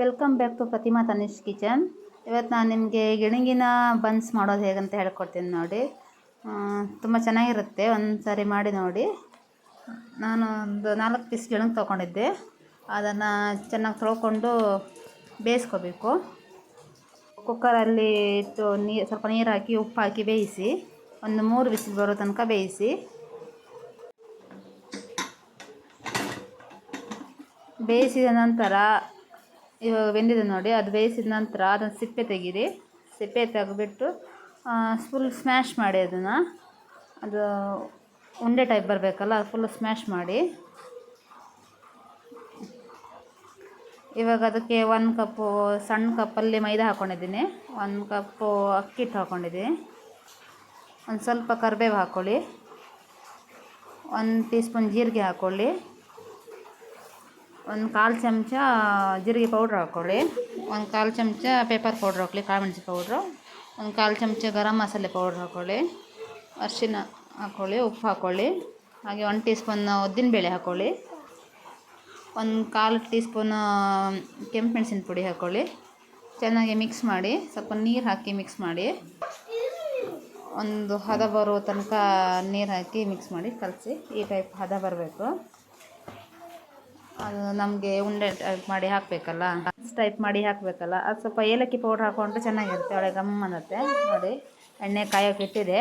Welcome back to Pratima Tanish kitchen ಇವತ್ತು ನಾನು ನಿಮಗೆ ಗಿಣಿಗಿನ ಬನ್ಸ್ ಮಾಡೋದು ಹೇಗಂತ ಹೇಳ್ಕೊಡ್ತೀನಿ ನೋಡಿ. ತುಂಬ ಚೆನ್ನಾಗಿರುತ್ತೆ. ಒಂದು ಸಾರಿ ಮಾಡಿ ನೋಡಿ. ನಾನು ಒಂದು ನಾಲ್ಕು ಪೀಸ್ ಗಿಣಗ್ ತೊಗೊಂಡಿದ್ದೆ. ಅದನ್ನು ಚೆನ್ನಾಗಿ ತೊಳ್ಕೊಂಡು ಬೇಯಿಸ್ಕೋಬೇಕು. ಕುಕ್ಕರಲ್ಲಿ ಇಟ್ಟು ನೀರು ಸ್ವಲ್ಪ ನೀರು ಹಾಕಿ, ಉಪ್ಪು ಹಾಕಿ ಬೇಯಿಸಿ, ಒಂದು ಮೂರು ಬಿಸಿಲು ಬರೋ ತನಕ ಬೇಯಿಸಿ. ಬೇಯಿಸಿದ ನಂತರ ಇವಾಗ ಬೆಂದಿದೆ ನೋಡಿ, ಅದು ಬೇಯಿಸಿದ ನಂತರ ಅದನ್ನು ಸಿಪ್ಪೆ ತೆಗೀರಿ. ಸಿಪ್ಪೆ ತೆಗೆದ್ಬಿಟ್ಟು ಫುಲ್ ಸ್ಮ್ಯಾಶ್ ಮಾಡಿ ಅದನ್ನು. ಅದು ಉಂಡೆ ಟೈಪ್ ಬರಬೇಕಲ್ಲ ಫುಲ್ ಸ್ಮ್ಯಾಶ್ ಮಾಡಿ. ಇವಾಗ ಅದಕ್ಕೆ ಒಂದು ಕಪ್ಪು ಸಣ್ಣ ಕಪ್ಪಲ್ಲಿ ಮೈದಾ ಹಾಕ್ಕೊಂಡಿದ್ದೀನಿ ಒಂದು ಕಪ್ಪು ಅಕ್ಕಿ ಹಿಟ್ಟು ಹಾಕ್ಕೊಂಡಿದ್ದೀನಿ ಒಂದು ಸ್ವಲ್ಪ ಕರಿಬೇವು ಹಾಕ್ಕೊಳ್ಳಿ ಒಂದು ಟೀ ಸ್ಪೂನ್ ಜೀರಿಗೆ ಹಾಕ್ಕೊಳ್ಳಿ ಒಂದು ಕಾಲು ಚಮಚ ಜೀರಿಗೆ ಪೌಡ್ರ್ ಹಾಕ್ಕೊಳ್ಳಿ ಒಂದು ಕಾಲು ಚಮಚ ಪೇಪರ್ ಪೌಡ್ರ್ ಹಾಕ್ಕೊಳ್ಳಿ ಕಾಳು ಮೆಣಸು ಪೌಡ್ರು. ಒಂದು ಕಾಲು ಚಮಚ ಗರಂ ಮಸಾಲೆ ಪೌಡ್ರ್ ಹಾಕ್ಕೊಳ್ಳಿ ಅರಿಶಿನ ಹಾಕ್ಕೊಳ್ಳಿ ಉಪ್ಪು ಹಾಕ್ಕೊಳ್ಳಿ ಹಾಗೆ ಒಂದು ಟೀ ಸ್ಪೂನ್ ಉದ್ದಿನಬೇಳೆ ಹಾಕ್ಕೊಳ್ಳಿ ಒಂದು ಕಾಲು ಟೀ ಸ್ಪೂನ್ ಕೆಂಪು ಮೆಣಸಿನ ಪುಡಿ ಹಾಕ್ಕೊಳ್ಳಿ ಚೆನ್ನಾಗಿ ಮಿಕ್ಸ್ ಮಾಡಿ, ಸ್ವಲ್ಪ ನೀರು ಹಾಕಿ ಮಿಕ್ಸ್ ಮಾಡಿ. ಒಂದು ಹದ ಬರೋ ತನಕ ನೀರು ಹಾಕಿ ಮಿಕ್ಸ್ ಮಾಡಿ ಕಲಸಿ, ಈ ಟೈಪ್ ಹದ ಬರಬೇಕು. ಅದು ನಮಗೆ ಉಂಡೆ ಟೈಪ್ ಮಾಡಿ ಹಾಕಬೇಕಲ್ಲ ಟೈಪ್ ಮಾಡಿ ಹಾಕಬೇಕಲ್ಲ. ಅದು ಸ್ವಲ್ಪ ಏಲಕ್ಕಿ ಪೌಡ್ರ್ ಹಾಕೊಂಡ್ರೆ ಚೆನ್ನಾಗಿರುತ್ತೆ. ಒಳ್ಳೆ ಗಮ್ ಅನ್ನತ್ತೆ. ನೋಡಿ, ಎಣ್ಣೆ ಕಾಯೋಕೆ ಇಟ್ಟಿದೆ.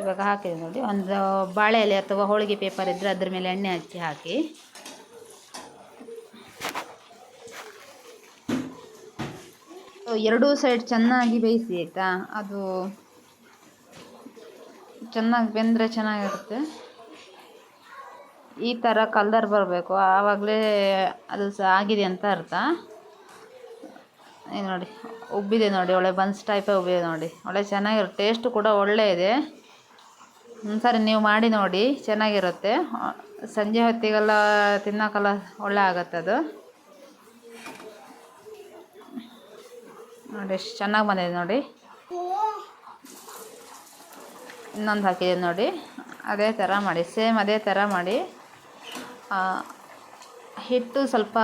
ಇವಾಗ ಹಾಕಿದೆ ನೋಡಿ. ಒಂದು ಬಾಳೆ ಎಲೆ ಅಥವಾ ಹೋಳಿಗೆ ಪೇಪರ್ ಇದ್ದರೆ ಅದ್ರ ಮೇಲೆ ಎಣ್ಣೆ ಹಚ್ಚಿ ಹಾಕಿ. ಎರಡೂ ಸೈಡ್ ಚೆನ್ನಾಗಿ ಬೇಯಿಸಿ, ಆಯಿತಾ? ಅದು ಚೆನ್ನಾಗಿ ಬೆಂದರೆ ಚೆನ್ನಾಗಿರುತ್ತೆ. ಈ ಥರ ಕಲರ್ ಬರಬೇಕು. ಆವಾಗಲೇ ಅದು ಸಹ ಆಗಿದೆ ಅಂತ ಅರ್ಥ. ಇದು ನೋಡಿ, ಉಬ್ಬಿದೆ ನೋಡಿ, ಒಳ್ಳೆ ಬನ್ಸ್ ಟೈಪೇ ಉಬ್ಬಿದೆ ನೋಡಿ. ಒಳ್ಳೆ ಚೆನ್ನಾಗಿರುತ್ತೆ ಟೇಸ್ಟು ಕೂಡ ಒಳ್ಳೆ ಇದೆ. ಸರಿ, ನೀವು ಮಾಡಿ ನೋಡಿ, ಚೆನ್ನಾಗಿರುತ್ತೆ. ಸಂಜೆ ಹೊತ್ತಿಗೆಲ್ಲ ತಿನ್ನೋಕ್ಕೆಲ್ಲ ಒಳ್ಳೆ ಆಗುತ್ತೆ ಅದು. ನೋಡಿ, ಎಷ್ಟು ಚೆನ್ನಾಗಿ ಬಂದಿದೆ ನೋಡಿ. ಇನ್ನೊಂದು ಹಾಕಿದೆ ನೋಡಿ. ಅದೇ ಥರ ಮಾಡಿ ಸೇಮ್ ಅದೇ ಥರ ಮಾಡಿ. ಹಿಟ್ಟು ಸ್ವಲ್ಪ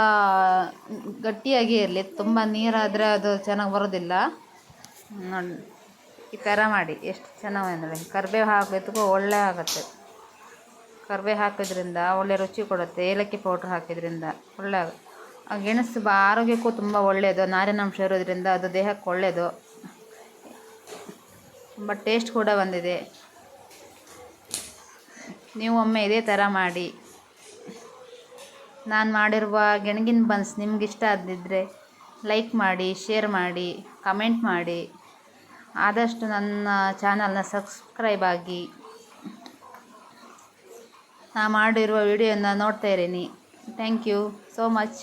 ಗಟ್ಟಿಯಾಗಿ ಇರಲಿ. ತುಂಬ ನೀರಾದರೆ ಅದು ಚೆನ್ನಾಗಿ ಬರೋದಿಲ್ಲ. ನೋಡಿ, ಈ ಥರ ಮಾಡಿ. ಎಷ್ಟು ಚೆನ್ನಾಗಿ ಕರಿಬೇವು ಹಾಕಿದ್ದಕ್ಕೂ ಒಳ್ಳೆ ಆಗುತ್ತೆ. ಕರಿಬೇವು ಹಾಕೋದ್ರಿಂದ ಒಳ್ಳೆ ರುಚಿ ಕೊಡುತ್ತೆ. ಏಲಕ್ಕಿ ಪೌಡ್ರ್ ಹಾಕಿದ್ರಿಂದ ಒಳ್ಳೆ ಗೆಣಸು ಬಾ, ಆರೋಗ್ಯಕ್ಕೂ ತುಂಬ ಒಳ್ಳೆಯದು. ನಾರಿನಾಂಶ ಇರೋದ್ರಿಂದ ಅದು ದೇಹಕ್ಕೆ ಒಳ್ಳೆಯದು. ತುಂಬ ಟೇಸ್ಟ್ ಕೂಡ ಬಂದಿದೆ. ನೀವು ಒಮ್ಮೆ ಇದೇ ಥರ ಮಾಡಿ. ನಾನು ಮಾಡಿರುವ ಗೆಣಗಿನ ಬನ್ಸ್ ನಿಮ್ಗೆ ಇಷ್ಟ ಆದಿದ್ದರೆ ಲೈಕ್ ಮಾಡಿ ಶೇರ್ ಮಾಡಿ ಕಮೆಂಟ್ ಮಾಡಿ. ಆದಷ್ಟು ನನ್ನ ಚಾನಲ್ನ ಸಬ್ಸ್ಕ್ರೈಬ್ ಆಗಿ. ನಾ ಮಾಡಿರುವ ವಿಡಿಯೋನ ನೋಡ್ತಾ ಇದ್ದೀನಿ ಥ್ಯಾಂಕ್ ಯು ಸೋ ಮಚ್